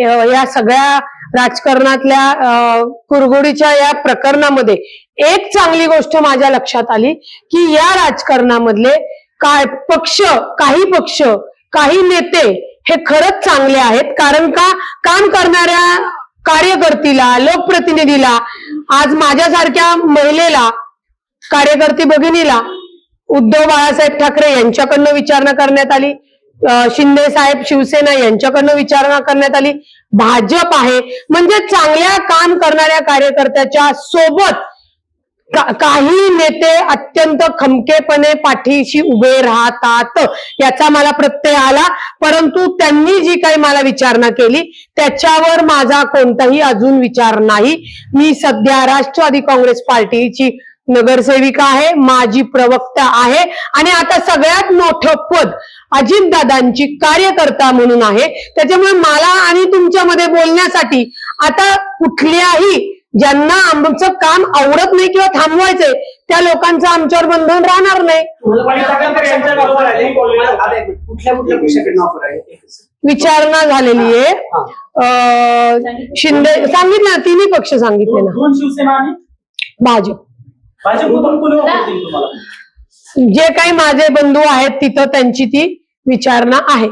या सगळ्या राजकारणातल्या कुरगुडीच्या या प्रकरणामध्ये एक चांगली गोष्ट माझ्या लक्षात आली की या राजकारणामधले काय पक्ष काही पक्ष काही नेते हे खरंच चांगले आहेत. कारण का? काम करणाऱ्या कार्यकर्तीला लोकप्रतिनिधीला आज माझ्यासारख्या महिलेला कार्यकर्ती भगिनीला उद्धव बाळासाहेब ठाकरे यांच्याकडनं विचारणा करण्यात आली. शिंदे साहेब शिवसेना यांच्याकडनं विचारणा करण्यात आली. भाजप आहे. म्हणजे चांगल्या काम करणाऱ्या कार्यकर्त्याच्या सोबत का- काही नेते अत्यंत खमकेपणे पाठीशी उभे राहतात. याचा मला प्रत्यय आला. परंतु त्यांनी जी काही मला विचारणा केली त्याच्यावर माझा कोणताही अजून विचार नाही. मी सध्या राष्ट्रवादी काँग्रेस पार्टीची नगरसेविका आहे. माझी प्रवक्ता आहे. आणि आता सगळ्यात मोठं पद अजितदादांची कार्यकर्ता म्हणून आहे. त्याच्यामुळे मला आणि तुमच्यामध्ये बोलण्यासाठी आता कुठल्याही ज्यांना आमचं काम आवडत नाही किंवा थांबवायचंय त्या लोकांचं आमच्यावर बंधन राहणार नाही. विचारणा झालेली आहे. अं, शिंदे सांगितलं ना तिन्ही पक्ष सांगितले ना. दोन शिवसेना आणि? भाजप. जे काही माझे बंधू आहेत तिथं त्यांची ती विचारणा आहे.